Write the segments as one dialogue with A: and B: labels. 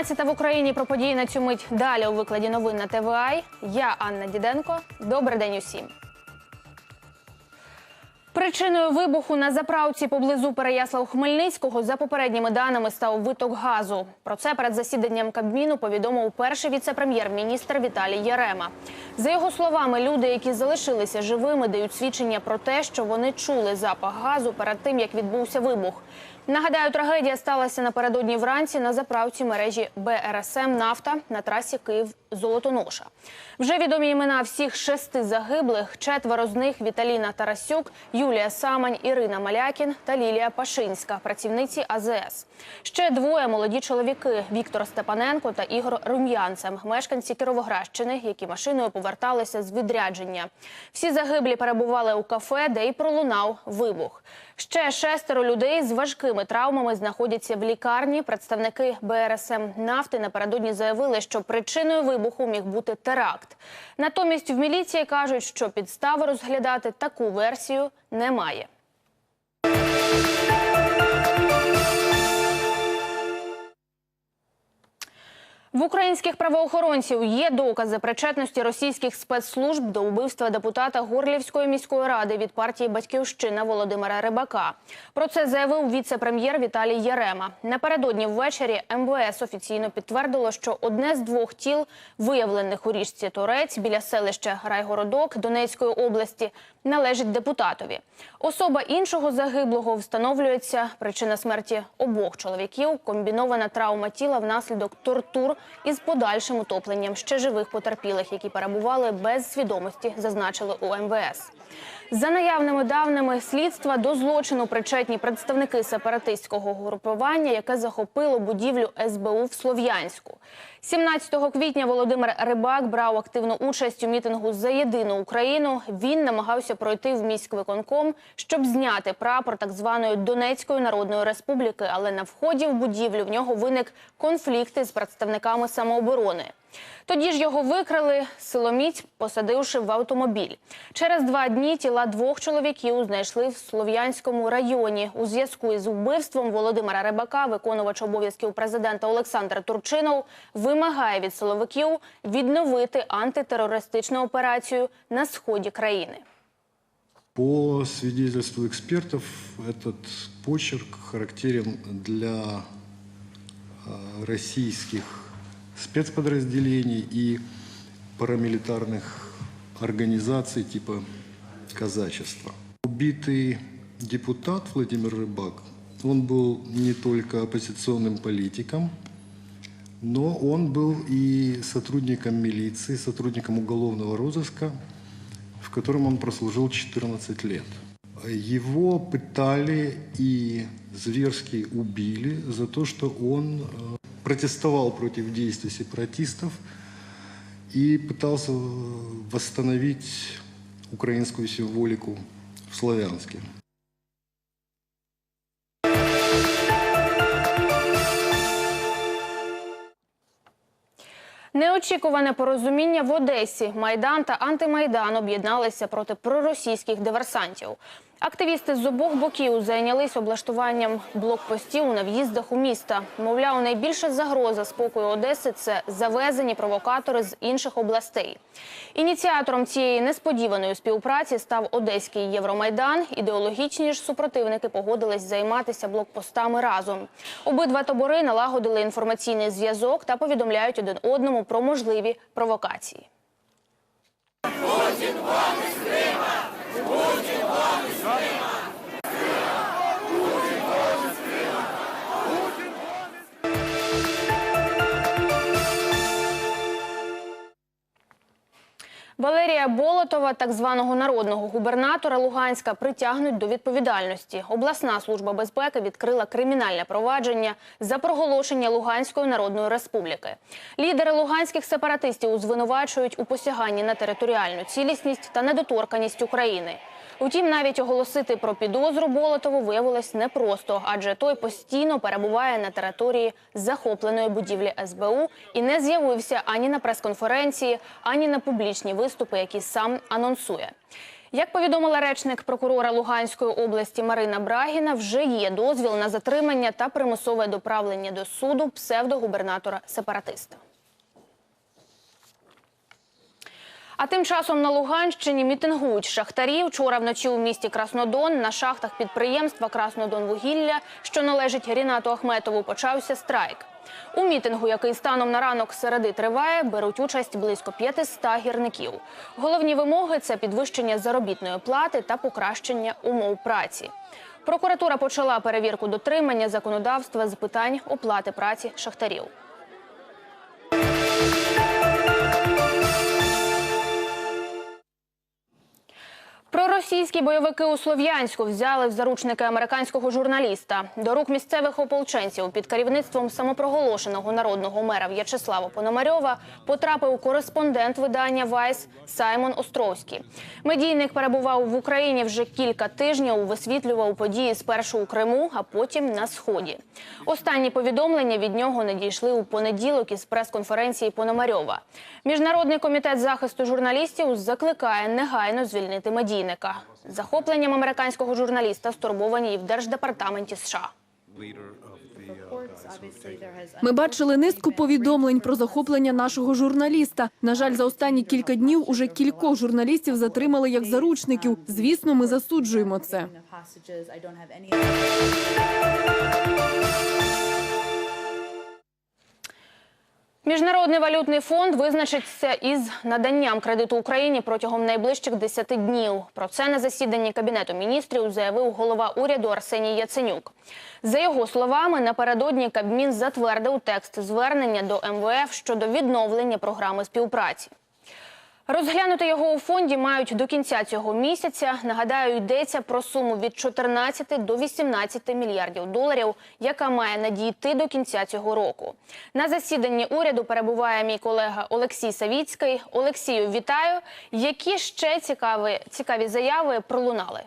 A: 12 в Україні про події на цю мить далі у викладі новин на ТВА. Я Анна Діденко. Добрий день усім. Причиною вибуху на заправці поблизу Переяслав-Хмельницького за попередніми даними став виток газу. Про це перед засіданням Кабміну повідомив перший віце-прем'єр-міністр Віталій Ярема. За його словами, люди, які залишилися живими, дають свідчення про те, що вони чули запах газу перед тим, як відбувся вибух. Нагадаю, трагедія сталася напередодні вранці на заправці мережі БРСМ Нафта на трасі Київ-Золотоноша. Вже відомі імена всіх шести загиблих. Четверо з них Віталіна Тарасюк, Юлія Самань, Ірина Малякін та Лілія Пашинська, працівниці АЗС. Ще двоє молоді чоловіки Віктор Степаненко та Ігор Рум'янцем, мешканці Кіровоградщини, які машиною поверталися з відрядження. Всі загиблі перебували у кафе, де й пролунав вибух. Ще шестеро людей з важкими травмами знаходяться в лікарні. Представники БРСМ нафти напередодні заявили, що причиною вибуху міг бути теракт. Натомість в міліції кажуть, що підстави розглядати таку версію немає. В українських правоохоронців є докази причетності російських спецслужб до вбивства депутата Горлівської міської ради від партії Батьківщина Володимира Рибака. Про це заявив віце-прем'єр Віталій Ярема. Напередодні ввечері МВС офіційно підтвердило, що одне з двох тіл, виявлених у річці Торець біля селища Райгородок Донецької області, належить депутатові. Особа іншого загиблого встановлюється. Причина смерті обох чоловіків комбінована травма тіла внаслідок тортур із подальшим утопленням ще живих потерпілих, які перебували без свідомості, зазначили у МВС. За наявними даними слідства до злочину причетні представники сепаратистського групування, яке захопило будівлю СБУ в Слов'янську. 17 квітня Володимир Рибак брав активну участь у мітингу за єдину Україну. Він намагався пройти в міськвиконком, щоб зняти прапор так званої Донецької Народної Республіки. Але на вході в будівлю в нього виник конфлікт із представниками самооборони. Тоді ж його викрали силоміць, посадивши в автомобіль. Через два дні тіла двох чоловіків знайшли в Слов'янському районі. У зв'язку із вбивством Володимира Рибака, виконувач обов'язків президента Олександр Турчинов, вимагає від силовиків відновити антитерористичну операцію на сході країни.
B: По свидетельству экспертов, этот почерк характерен для э, российских спецподразделений и парамилитарных организаций типа Казачества. Убитый депутат Владимир Рыбак, он был не только оппозиционным политиком, но он был и сотрудником милиции, сотрудником уголовного розыска, в котором он прослужил 14 лет. Его пытали и зверски убили за то, что он э, протестовал против действий сепаратистов и пытался э, восстановить украинскую символику в Славянске.
A: Неочікуване порозуміння в Одесі. Майдан та антимайдан об'єдналися проти проросійських диверсантів. Активісти з обох боків зайнялись облаштуванням блокпостів на в'їздах у міста. Мовляв, найбільша загроза спокою Одеси це завезені провокатори з інших областей. Ініціатором цієї несподіваної співпраці став Одеський Євромайдан. Ідеологічні ж супротивники погодились займатися блокпостами разом. Обидва табори налагодили інформаційний зв'язок та повідомляють один одному про можливі провокації. Валерія Болотова, так званого народного губернатора Луганська, притягнуть до відповідальності. Обласна служба безпеки відкрила кримінальне провадження за проголошення Луганської народної республіки. Лідери луганських сепаратистів звинувачують у посяганні на територіальну цілісність та недоторканість України. Утім, навіть оголосити про підозру Болотову виявилось непросто, адже той постійно перебуває на території захопленої будівлі СБУ і не з'явився ані на прес-конференції, ані на публічні виступи, які сам анонсує. Як повідомила речник прокурора Луганської області Марина Брагіна, вже є дозвіл на затримання та примусове доправлення до суду псевдогубернатора сепаратиста. А тим часом на Луганщині мітингують шахтарі. Вчора вночі у місті Краснодон на шахтах підприємства Краснодонвугілля, що належить Рінату Ахметову, почався страйк. У мітингу, який станом на ранок середи триває, беруть участь близько 500 гірників. Головні вимоги це підвищення заробітної плати та покращення умов праці. Прокуратура почала перевірку дотримання законодавства з питань оплати праці шахтарів. Проросійські бойовики у Слов'янську взяли в заручники американського журналіста. До рук місцевих ополченців під керівництвом самопроголошеного народного мера В'ячеслава Пономарьова потрапив кореспондент видання Вайс Саймон Островський. Медійник перебував в Україні вже кілька тижнів. Висвітлював події спершу у Криму, а потім на сході. Останні повідомлення від нього надійшли у понеділок із прес-конференції Пономарьова. Міжнародний комітет захисту журналістів закликає негайно звільнити медійника. Захопленням американського журналіста стурбовані і в держдепартаменті США.
C: Ми бачили низку повідомлень про захоплення нашого журналіста. На жаль, за останні кілька днів уже кількох журналістів затримали як заручників. Звісно, ми засуджуємо це.
A: Міжнародний валютний фонд визначиться із наданням кредиту Україні протягом найближчих 10 днів. Про це на засіданні кабінету міністрів заявив голова уряду Арсеній Яценюк. За його словами, напередодні Кабмін затвердив текст звернення до МВФ щодо відновлення програми співпраці. Розглянути його у фонді мають до кінця цього місяця. Нагадаю, йдеться про суму від 14 до 18 мільярдів доларів, яка має надійти до кінця цього року. На засіданні уряду перебуває мій колега Олексій Савіцький. Олексію, вітаю. Які ще цікаві, цікаві заяви пролунали?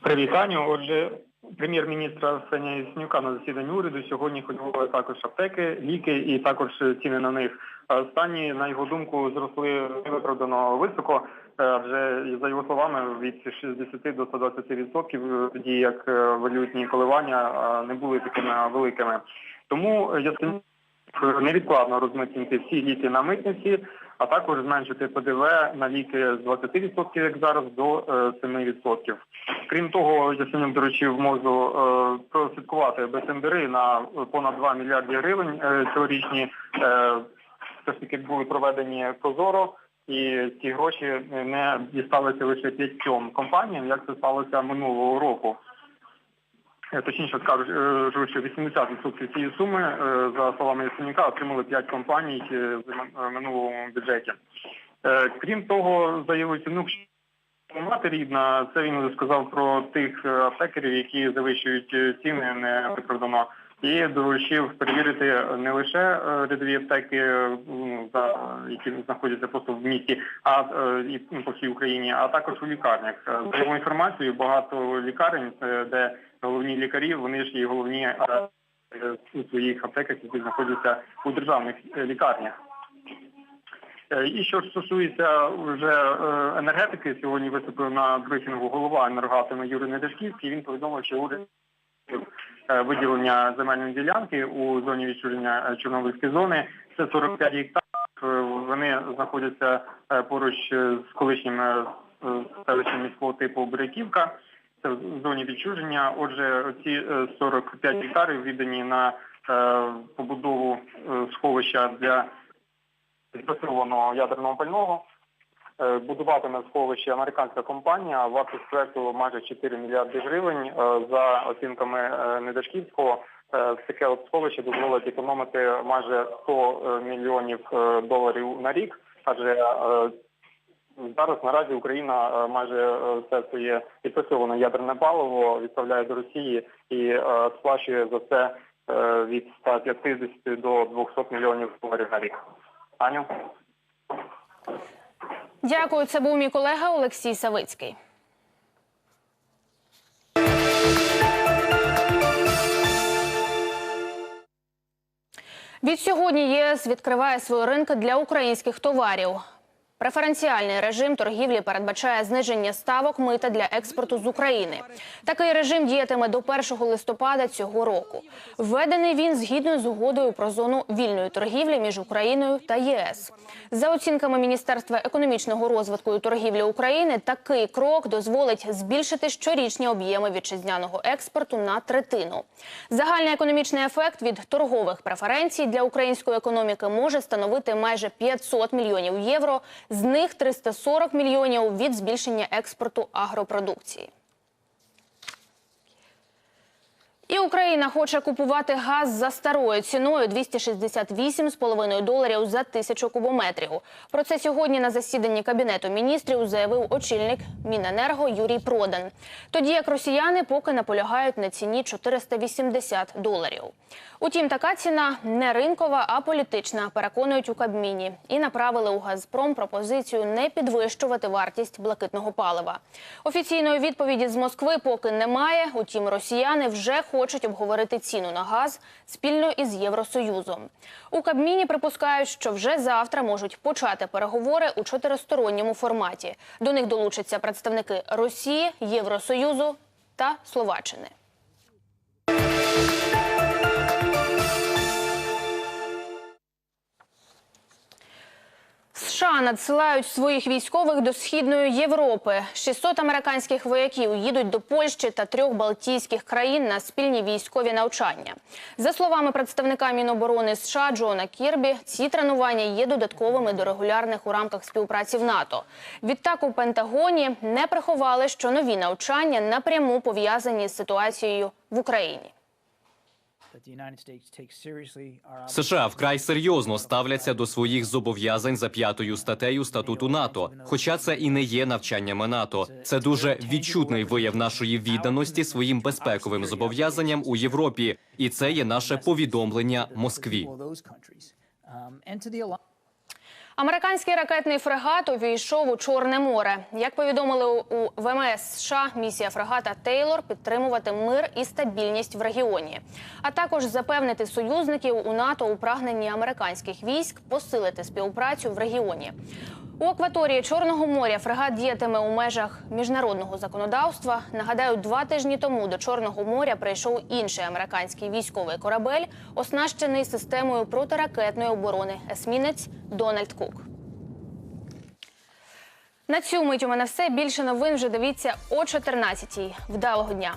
D: Привіт, Аню. Отже, прем'єр-міністра Арсенія Яценюка на засіданні уряду сьогодні ходили також аптеки, ліки і також ціни на них. Останні, на його думку, зросли невиправдано високо, е, адже за його словами від 60 до 120 відсотків, тоді як е, валютні коливання е, не були такими великими. Тому Яценюк невідкладно розмитнити всі ліки на митниці, а також зменшити ПДВ на ліки з 20%, як зараз, до е, 7%. Крім того, Ясенюк доручив можу е, прослідкувати без тендери на понад 2 мільярди гривень е, цьогорічні. Все ж таки були проведені прозоро, і ці гроші не дісталися лише п'ятьом компаніям, як це сталося минулого року. Е, Точніше скажу, е, що 80% цієї суми, е, за словами Ясенюка, отримали 5 компаній в минулому бюджеті. Крім того, заявив Яценюк, що мати рідна, це він сказав про тих аптекерів, які завищують ціни невиправдано. І доручив перевірити не лише е, рядові аптеки, е, які знаходяться просто в місті, а е, і ну, по всій Україні, а також у лікарнях. Е, За його інформацією, багато лікарень, е, де головні лікарі, вони ж і головні е, е, у своїх аптеках, які знаходяться у державних е, лікарнях. Е, І що стосується вже е, енергетики, сьогодні виступив на брифінгу голова енергоатому Юрій Недешківський. Він повідомив, що уряд е, виділення земельної ділянки у зоні відчуження е, Чорнобильської зони. Це 45 гектарів. Е, Вони знаходяться е, поруч е, з колишнім е, е, селищем міського типу Буряківка. Це в зоні відчуження. Отже, ці е, 45 гектарів віддані на е, побудову е, сховища для відпрацьованого ядерного пального. Е, Будуватиме сховище американська компанія. Вартість проекту майже 4 мільярди гривень. Е, За оцінками е, Недашківського, таке от сховище дозволить економити майже 100 мільйонів доларів на рік, адже Зараз наразі Україна майже все своє відпрацьоване ядерне паливо відправляє до Росії і сплачує за це від 150 до 200 мільйонів доларів на рік. Аню?
A: Дякую. Це був мій колега Олексій Савицький. Від сьогодні ЄС відкриває свої ринки для українських товарів. Преференціальний режим торгівлі передбачає зниження ставок мита для експорту з України. Такий режим діятиме до 1 листопада цього року. Введений він згідно з угодою про зону вільної торгівлі між Україною та ЄС. За оцінками Міністерства економічного розвитку і торгівлі України, такий крок дозволить збільшити щорічні об'єми вітчизняного експорту на третину. Загальний економічний ефект від торгових преференцій для української економіки може становити майже 500 мільйонів євро. З них 340 мільйонів від збільшення експорту агропродукції. І Україна хоче купувати газ за старою ціною 268,5 доларів за тисячу кубометрів. Про це сьогодні на засіданні кабінету міністрів заявив очільник Міненерго Юрій Продан. Тоді як росіяни поки наполягають на ціні 480 доларів. Утім, така ціна не ринкова, а політична. Переконують у Кабміні і направили у Газпром пропозицію не підвищувати вартість блакитного палива. Офіційної відповіді з Москви поки немає. Утім, росіяни вже хочуть обговорити ціну на газ спільно із Євросоюзом. У Кабміні припускають, що вже завтра можуть почати переговори у чотиристоронньому форматі. До них долучаться представники Росії, Євросоюзу та Словаччини. США надсилають своїх військових до східної Європи. 600 американських вояків їдуть до Польщі та трьох балтійських країн на спільні військові навчання. За словами представника Міноборони США Джона Кірбі, ці тренування є додатковими до регулярних у рамках співпраці в НАТО. Відтак у Пентагоні не приховали, що нові навчання напряму пов'язані з ситуацією в Україні.
E: США вкрай серйозно ставляться до своїх зобов'язань за п'ятою статтею статуту НАТО. Хоча це і не є навчаннями НАТО. Це дуже відчутний вияв нашої відданості своїм безпековим зобов'язанням у Європі, і це є наше повідомлення Москві.
A: Американський ракетний фрегат увійшов у Чорне море. Як повідомили у ВМС США, місія фрегата Тейлор підтримувати мир і стабільність в регіоні, а також запевнити союзників у НАТО у прагненні американських військ посилити співпрацю в регіоні. У акваторії Чорного моря фрегат діятиме у межах міжнародного законодавства. Нагадаю, два тижні тому до Чорного моря прийшов інший американський військовий корабель, оснащений системою протиракетної оборони есмінець Дональд Кук. На цю мить у мене все. Більше новин вже дивіться о 14-й. Вдалого дня.